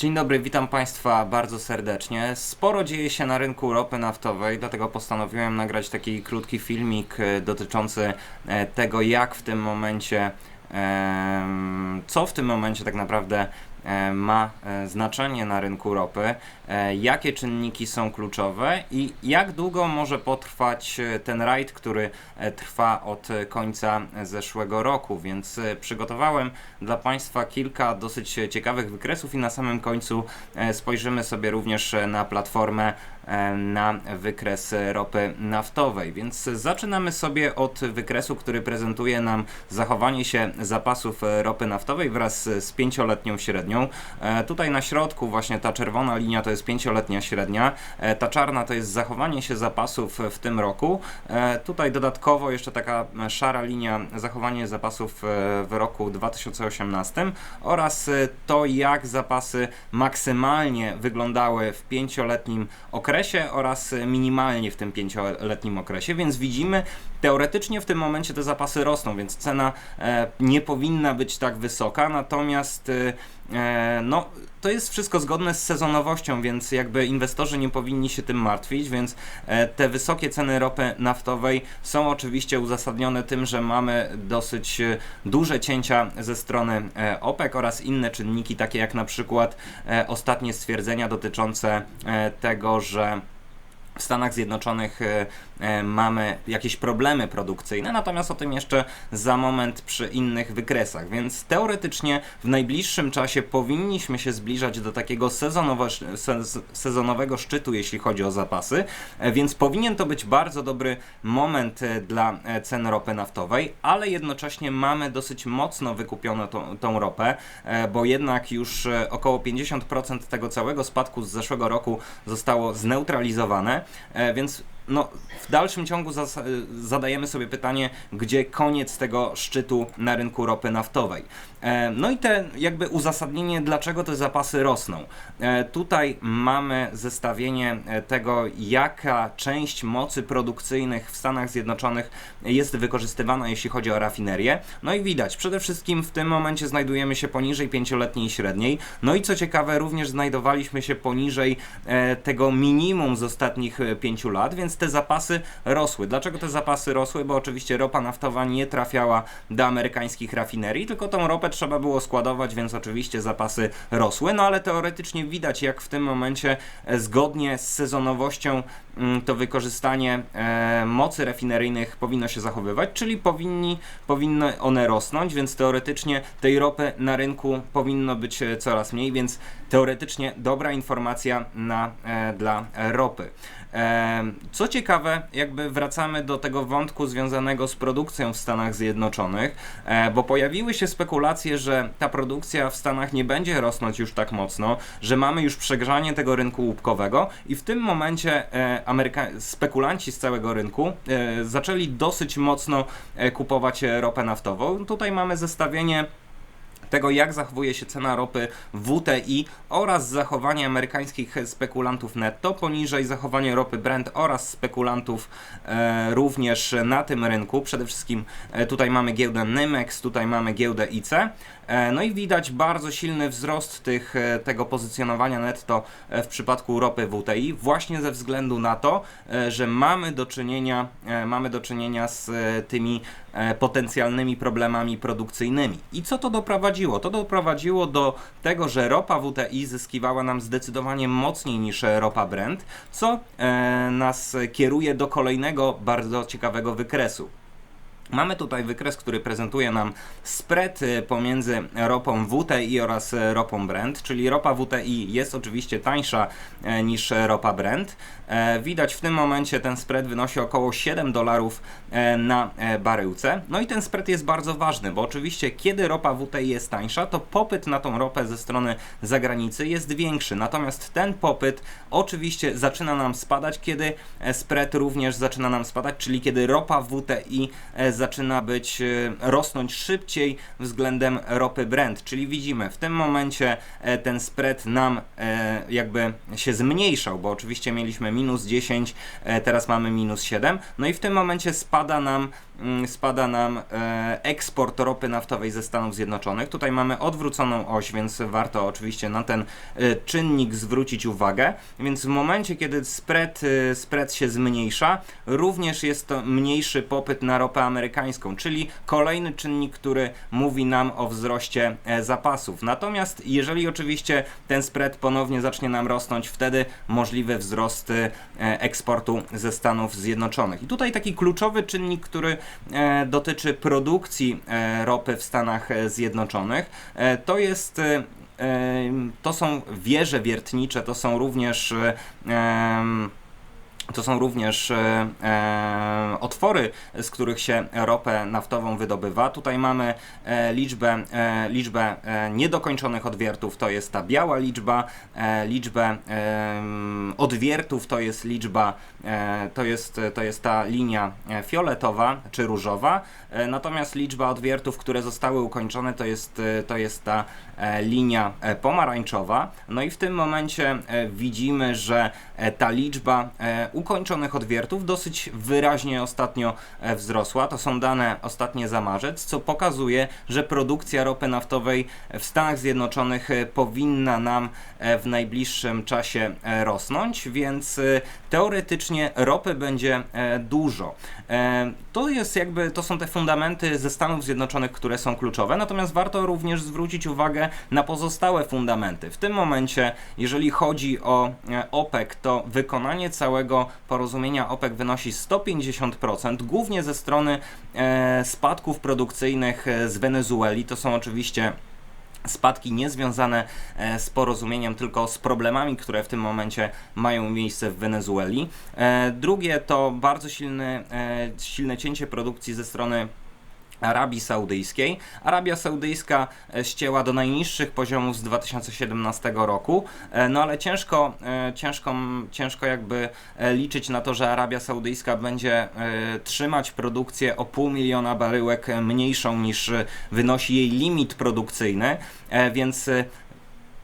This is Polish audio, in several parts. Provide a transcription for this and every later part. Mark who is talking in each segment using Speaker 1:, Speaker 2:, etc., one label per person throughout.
Speaker 1: Dzień dobry, witam Państwa bardzo serdecznie. Sporo dzieje się na rynku ropy naftowej, dlatego postanowiłem nagrać taki krótki filmik e, dotyczący e, tego, jak w tym momencie, co w tym momencie tak naprawdę ma e, znaczenie na rynku ropy, e, jakie czynniki są kluczowe i jak długo może potrwać e, ten rajd, który e, trwa od e, końca zeszłego roku. Więc e, przygotowałem dla Państwa kilka dosyć e, ciekawych wykresów i na samym końcu e, spojrzymy sobie również e, na platformę e, na wykres e, ropy naftowej. Więc zaczynamy sobie od wykresu, który prezentuje nam zachowanie się zapasów e, ropy naftowej wraz z pięcioletnią średnią. E, Tutaj na środku właśnie ta czerwona linia to jest pięcioletnia średnia, e, ta czarna to jest zachowanie się zapasów w tym roku. E, Tutaj dodatkowo jeszcze taka szara linia zachowanie zapasów w roku 2018 oraz to jak zapasy maksymalnie wyglądały w pięcioletnim okresie oraz minimalnie w tym pięcioletnim okresie, więc widzimy teoretycznie w tym momencie te zapasy rosną, więc cena e, nie powinna być tak wysoka, natomiast e, e, no, to jest wszystko zgodne z sezonowością, więc jakby inwestorzy nie powinni się tym martwić, więc te wysokie ceny ropy naftowej są oczywiście uzasadnione tym, że mamy dosyć duże cięcia ze strony OPEC oraz inne czynniki, takie jak na przykład ostatnie stwierdzenia dotyczące tego, że w Stanach Zjednoczonych mamy jakieś problemy produkcyjne, natomiast o tym jeszcze za moment przy innych wykresach, więc teoretycznie w najbliższym czasie powinniśmy się zbliżać do takiego sezonowo, sez, sezonowego szczytu, jeśli chodzi o zapasy, e, więc powinien to być bardzo dobry moment e, dla e, cen ropy naftowej, ale jednocześnie mamy dosyć mocno wykupioną tą, tą ropę, e, bo jednak już e, około 50% tego całego spadku z zeszłego roku zostało zneutralizowane, e, więc no, w dalszym ciągu zadajemy sobie pytanie, gdzie koniec tego szczytu na rynku ropy naftowej. E, No i te jakby uzasadnienie, dlaczego te zapasy rosną. E, Tutaj mamy zestawienie e, tego, jaka część mocy produkcyjnych w Stanach Zjednoczonych jest wykorzystywana, jeśli chodzi o rafinerię. No i widać, przede wszystkim w tym momencie znajdujemy się poniżej pięcioletniej średniej. No i co ciekawe, również znajdowaliśmy się poniżej tego minimum z ostatnich pięciu lat, więc te zapasy rosły. Dlaczego te zapasy rosły? Bo oczywiście ropa naftowa nie trafiała do amerykańskich rafinerii, tylko tą ropę trzeba było składować, więc oczywiście zapasy rosły. No ale teoretycznie widać, jak w tym momencie e, zgodnie z sezonowością to wykorzystanie e, mocy rafineryjnych powinno się zachowywać, czyli powinni, powinny one rosnąć, więc teoretycznie tej ropy na rynku powinno być e, coraz mniej, więc teoretycznie dobra informacja na, e, dla ropy. Co ciekawe, jakby wracamy do tego wątku związanego z produkcją w Stanach Zjednoczonych, bo pojawiły się spekulacje, że ta produkcja w Stanach nie będzie rosnąć już tak mocno, że mamy już przegrzanie tego rynku łupkowego i w tym momencie Ameryka- spekulanci z całego rynku e, zaczęli dosyć mocno e, kupować ropę naftową. Tutaj mamy zestawienie tego, jak zachowuje się cena ropy WTI oraz zachowanie amerykańskich spekulantów netto poniżej zachowanie ropy Brent oraz spekulantów e, również na tym rynku. Przede wszystkim e, tutaj mamy giełdę Nymex, tutaj mamy giełdę IC. E, no i widać bardzo silny wzrost tych, e, tego pozycjonowania netto e, w przypadku ropy WTI właśnie ze względu na to, że mamy do czynienia, mamy do czynienia z tymi potencjalnymi problemami produkcyjnymi. I co to doprowadziło? To doprowadziło do tego, że ropa WTI zyskiwała nam zdecydowanie mocniej niż ropa Brent, co e, nas kieruje do kolejnego bardzo ciekawego wykresu. Mamy tutaj wykres, który prezentuje nam spread y, pomiędzy ropą WTI oraz y, ropą Brent, czyli ropa WTI jest oczywiście tańsza e, niż ropa Brent. Widać w tym momencie ten spread wynosi około 7 dolarów na baryłce. No i ten spread jest bardzo ważny, bo oczywiście kiedy ropa WTI jest tańsza, to popyt na tą ropę ze strony zagranicy jest większy. Natomiast ten popyt oczywiście zaczyna nam spadać, kiedy e, spread również zaczyna nam spadać, czyli kiedy ropa WTI e, zaczyna być, e, rosnąć szybciej względem ropy Brent, czyli widzimy w tym momencie e, ten spread nam e, jakby się zmniejszał, bo oczywiście mieliśmy minus 10, e, teraz mamy minus 7, no i w tym momencie spada nam mm, spada nam eksport ropy naftowej ze Stanów Zjednoczonych. Tutaj mamy odwróconą oś, więc warto oczywiście na ten czynnik zwrócić uwagę. Więc w momencie, kiedy spread, spread się zmniejsza, również jest to mniejszy popyt na ropę amerykańską, czyli kolejny czynnik, który mówi nam o wzroście e, zapasów. Natomiast jeżeli oczywiście ten spread ponownie zacznie nam rosnąć, wtedy możliwy wzrost e, eksportu ze Stanów Zjednoczonych. I tutaj taki kluczowy czynnik, który e, dotyczy produkcji ropy w Stanach Zjednoczonych, to jest to są wieże wiertnicze, to są również to są również e, e, otwory, z których się ropę naftową wydobywa. Tutaj mamy e, liczbę, e, liczbę e, niedokończonych odwiertów, to jest ta biała liczba, e, liczbę e, odwiertów to jest liczba, e, to, jest, to jest ta linia e, fioletowa czy różowa, e, natomiast liczba odwiertów, które zostały ukończone to jest, to jest ta e, linia pomarańczowa. No i w tym momencie e, widzimy, że e, ta liczba e, ukończonych odwiertów dosyć wyraźnie ostatnio e, wzrosła. To są dane ostatnie za marzec, co pokazuje, że produkcja ropy naftowej w Stanach Zjednoczonych e, powinna nam e, w najbliższym czasie rosnąć, więc teoretycznie ropy będzie dużo. To jest jakby, to są te fundamenty ze Stanów Zjednoczonych, które są kluczowe, natomiast warto również zwrócić uwagę na pozostałe fundamenty. W tym momencie, jeżeli chodzi o OPEC, to wykonanie całego porozumienia OPEC wynosi 150%, głównie ze strony e, spadków produkcyjnych e, z Wenezueli. To są oczywiście spadki niezwiązane e, z porozumieniem, tylko z problemami, które w tym momencie mają miejsce w Wenezueli. Drugie to bardzo silny, e, silne cięcie produkcji ze strony Arabii Saudyjskiej. Arabia Saudyjska e, ścięła do najniższych poziomów z 2017 roku, e, no ale ciężko, e, ciężko, ciężko jakby liczyć na to, że Arabia Saudyjska będzie trzymać produkcję o pół miliona baryłek mniejszą niż wynosi jej limit produkcyjny, więc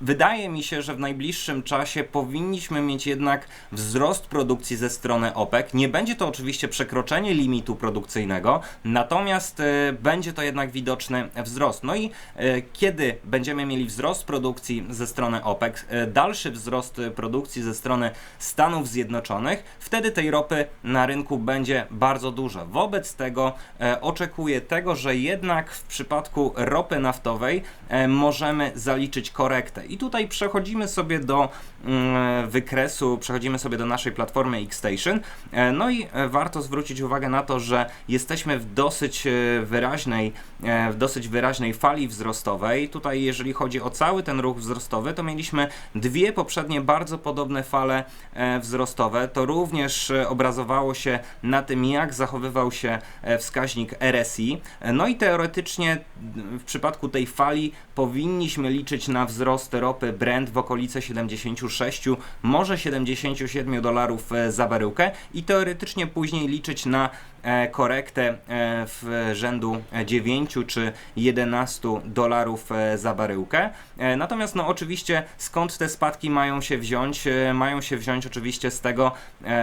Speaker 1: Wydaje mi się, że w najbliższym czasie powinniśmy mieć jednak wzrost produkcji ze strony OPEC. Nie będzie to oczywiście przekroczenie limitu produkcyjnego, natomiast e, będzie to jednak widoczny wzrost. No i e, kiedy będziemy mieli wzrost produkcji ze strony OPEC, e, dalszy wzrost produkcji ze strony Stanów Zjednoczonych, wtedy tej ropy na rynku będzie bardzo dużo. Wobec tego oczekuję tego, że jednak w przypadku ropy naftowej możemy zaliczyć korektę. I tutaj przechodzimy sobie do mm, wykresu, przechodzimy sobie do naszej platformy Xstation. E, No i e, warto zwrócić uwagę na to, że jesteśmy w dosyć e, wyraźnej, w dosyć wyraźnej fali wzrostowej. Tutaj jeżeli chodzi o cały ten ruch wzrostowy, to mieliśmy dwie poprzednie bardzo podobne fale wzrostowe. To również obrazowało się na tym, jak zachowywał się wskaźnik RSI. No i teoretycznie w przypadku tej fali powinniśmy liczyć na wzrost ropy Brent w okolice 76, może 77 dolarów e, za baryłkę i teoretycznie później liczyć na e, korektę e, w rzędu 9 czy 11 dolarów za baryłkę. Natomiast no oczywiście skąd te spadki mają się wziąć? Mają się wziąć oczywiście z tego,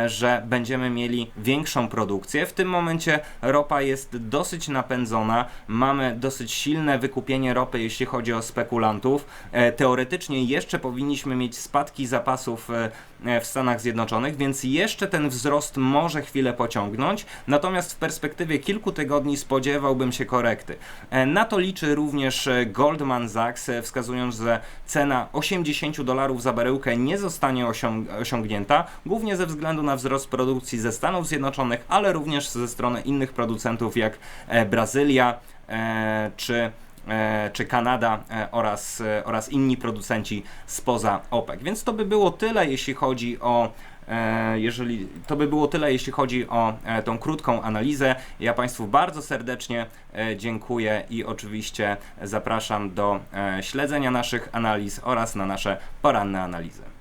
Speaker 1: że będziemy mieli większą produkcję. W tym momencie ropa jest dosyć napędzona, mamy dosyć silne wykupienie ropy, jeśli chodzi o spekulantów. E, Teoretycznie jeszcze powinniśmy mieć spadki zapasów e, e, w Stanach Zjednoczonych, więc jeszcze ten wzrost może chwilę pociągnąć, natomiast w perspektywie kilku tygodni spodziewałbym się korekty. E, Na to liczy również Goldman Sachs, wskazując, że cena 80 dolarów za baryłkę nie zostanie osiąg osiągnięta, głównie ze względu na wzrost produkcji ze Stanów Zjednoczonych, ale również ze strony innych producentów jak Brazylia czy czy Kanada e, oraz, e, oraz inni producenci spoza OPEC. Więc to by było tyle, jeśli chodzi o e, jeżeli to by było tyle, jeśli chodzi o e, tą krótką analizę. Ja Państwu bardzo serdecznie e, dziękuję i oczywiście zapraszam do e, śledzenia naszych analiz oraz na nasze poranne analizy.